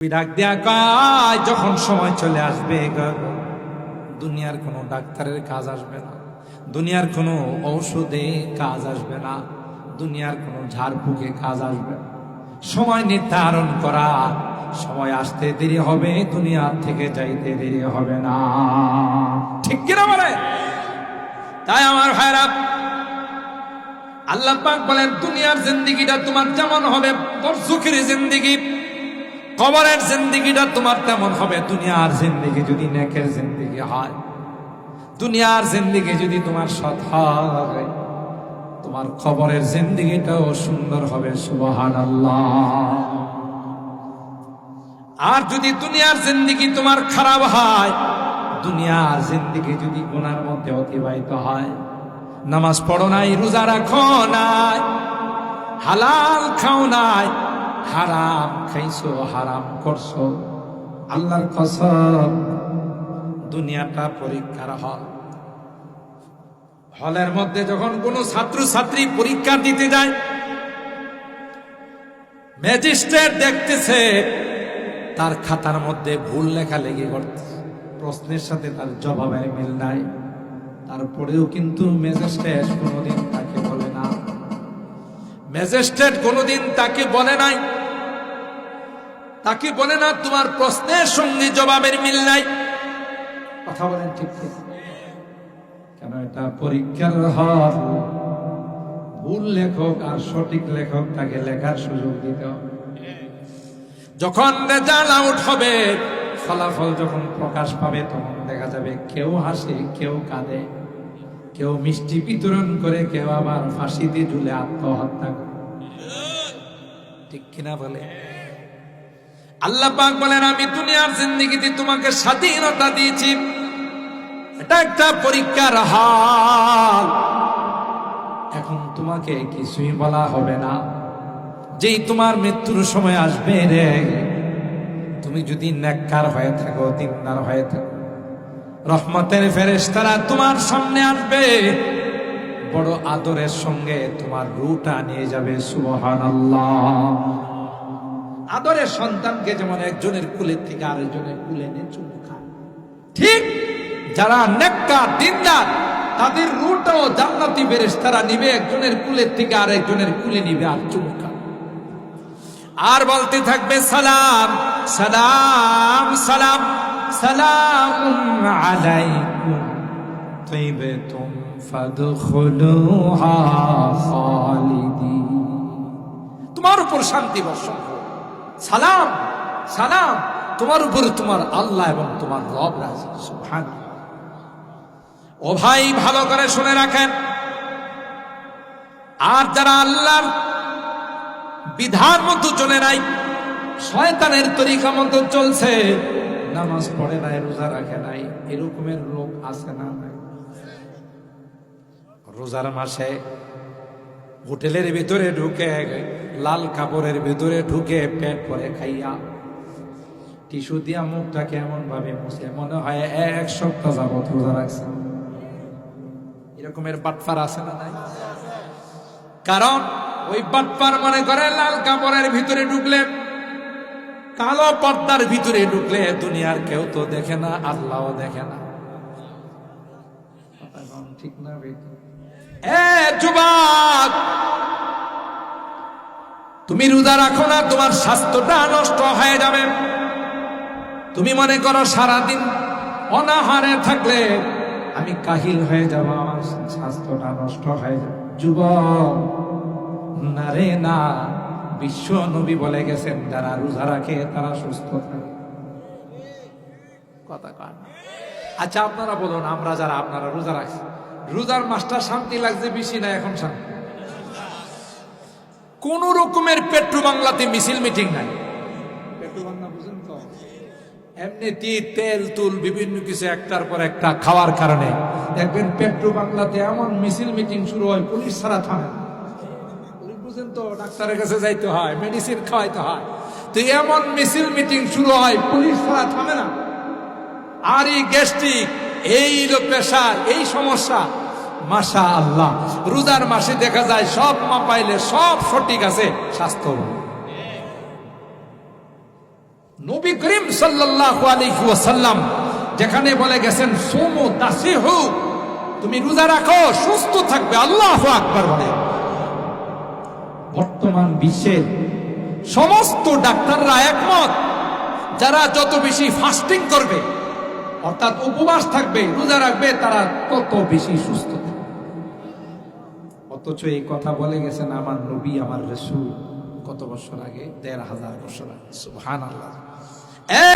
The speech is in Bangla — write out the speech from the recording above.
ডাক দেয়া কাজ যখন সময় চলে আসবে দুনিয়ার কোনো ডাক্তারের কাজ আসবে না। দুনিয়ার কোনো ঔষধে কাজ আসবে না। দুনিয়ার কোনো ঝাড়ফুঁকে কাজ আসবে না। সময় নির্ধারণ করা, সময় আসতে দেরি হবে দুনিয়ার থেকে যাইতে দেরি হবে না। ঠিক কিনা বলে? তাই আমার ভাইরা আল্লাহ পাক বলেন, দুনিয়ার জিন্দিগিটা তোমার যেমন হবে পরশুখের জিন্দিগি কবরের জিন্দিগিটা তোমার তেমন হবে, দুনিয়ার জিন্দিগি যদি নেকের জিন্দিগি হয়। দুনিয়ার জিন্দিগি যদি তোমার সৎ হয়, তোমার খবরের জিন্দিগিটাও সুন্দর হবে সুবহান আর যদি দুনিয়ার জিন্দিগি তোমার খারাপ হয়, দুনিয়ার জিন্দিগি যদি গুনার মধ্যে অতিবাহিত হয়, নামাজ পড়ো নাই, রোজা রাখো নাই, হালাল খাও নাই হারাম খাইছো, হারাম করছ। আল্লাহর কসম, দুনিয়াটা পরীক্ষার হল। হলের মধ্যে যখন কোনো ছাত্র ছাত্রী পরীক্ষা দিতে যায়, ম্যাজিস্ট্রেট দেখতেছে, তার খাতার মধ্যে ভুল লেখা লেগে করতেছে। প্রশ্নের সাথে তার জবাবের মিল নাই। তারপরেও কিন্তু ম্যাজিস্ট্রেট কোনোদিন তাকে বলে না। ম্যাজিস্ট্রেট কোনোদিন তাকে বলে নাই। তাকে বলে না তোমার প্রশ্নের সঙ্গে জবাবের মিল নাই। কথা বলেন ঠিক ঠিক। কেন এটা পরীক্ষার হল ভুল লেখক আর সঠিক লেখক তাকে লেখার সুযোগ দিতে যখন রেজাল্ট আউট হবে ফলাফল যখন প্রকাশ পাবে তখন দেখা যাবে কেউ হাসে কেউ কাঁদে কেউ মিষ্টি বিতরণ করে কেউ আবার ফাঁসিতে ঝুলে আত্মহত্যা করে। ঠিক কিনা বলে? আল্লাহ পাক বলেন, আমি দুনিয়ার জিন্দগিতে তোমাকে স্বাধীনতা দিয়েছি। এটা একটা পরীক্ষার হাল। এখন তোমাকে কিছুই বলা হবে না। যেই তোমার মৃত্যুর সময় আসবে রে, তুমি যদি নেককার হয়ে থাকো, দিনদার হয়ে থাকো, রহমতের ফেরেশতারা তোমার সামনে আসবে। বড় আদরের সঙ্গে তোমার রুটা নিয়ে যাবে, সুবহানাল্লাহ। আদরের সন্তানকে যেমন একজনের কুলের থেকে আরেকজনের কুলে নিয়ে চুমু খায় ঠিক যারা নেককার দিনদার তাদের রুটাও জান্নাতি ফেরেশতারা নিবে একজনের কুলের থেকে আরেকজনের কুলে নিবে আর চুমু খায় আর বলতে থাকবে সালাম সালাম সালাম সালাম আলাইকুম طيبتم فادخلوها خالدين তোমার উপর শান্তি বর্ষণ হোক। সালাম সালাম। তোমার উপর তোমার আল্লাহ এবং তোমার রব রাজি। সুবহানাল্লাহ। ও ভাই, ভালো করে শুনে রাখেন। আর যারা আল্লাহর বিধান মতো চলে নাই, শয়তানের তরিকা মতো চলছে, নামাজ পড়ে নাই, রোজা রাখে নাই, এরকমের লোক আছে না নাই। রোজার মাসে হোটেলের ভিতরে ঢুকে লাল কাপড়ের ভিতরে ঢুকে পেট পরে খাইয়া। টিস্যু দিয়া মুখটাকে এমন ভাবে মুছে, মনে হয় এক সপ্তাহ যাবত রোজা রাখছে। এরকমের বাটফার আছে না নাই? কারণ ওই বাটপার মনে করে লাল কাপড়ের ভিতরে ঢুকলে, কালো পর্দার ভিতরে ঢুকলে দুনিয়ার কেউ তো দেখে না, আল্লাহও দেখে না। ঠিক না তুমি রোজা রাখো না, তোমার স্বাস্থ্যটা নষ্ট হয়ে যাবে। তুমি মনে করো সারাদিন অনাহারে থাকলে আমি কাহিল হয়ে যাব, আমার স্বাস্থ্যটা নষ্ট হয়ে যাবে। না রে, না, বিশ্ব নবী বলে গেছেন, যারা রোজা রাখে তারা সুস্থ থাকে। কথা কয় না। আচ্ছা আপনারা বলুন, আমরা যারা আপনারা রোজা রাখছি রোজার মাসটা শান্তি লাগছে বেশি না এখন শান্তি। কোন রকমের পেট্রো বাংলাতে মিছিল মিটিং নাই। পেট্রো বাংলা বুঝেন তো? এমনিতে তেল তুল বিভিন্ন কিছু একটার পর একটা খাওয়ার কারণে। দেখবেন পেট্রো বাংলাতে এমন মিছিল মিটিং শুরু হয় পুলিশ ছাড়া থামে। পুলিশ বুঝেন তো? ডাক্তারের কাছে যাইতে হয় মেডিসিন খাওয়াইতে হয়। তো এমন মিছিল মিটিং শুরু হয় পুলিশ ছাড়া থামে না। আর এই গ্যাস্ট্রিক এই প্রেশার, এই সমস্যা মাশা আল্লাহ রোজার মাসে দেখা যায় সব মাপাইলে সব সঠিক আছে, স্বাস্থ্য নবী করিম আলাইহি যেখানে বলে গেছেন, সোমো তাসিহু তুমি রোজা রাখো, সুস্থ থাকবে, আল্লাহু আকবার বলে। বর্তমান বিশ্বের সমস্ত ডাক্তাররা একমত, যারা যত বেশি ফাস্টিং করবে অর্থাৎ উপবাস থাকবে, রোজা রাখবে, তারা তত বেশি সুস্থ অথচ এই কথা বলে গেছেন আমার নবী, আমার রসুল কত বছর আগে? দেড় হাজার বছর আগে। সুহান আল্লাহ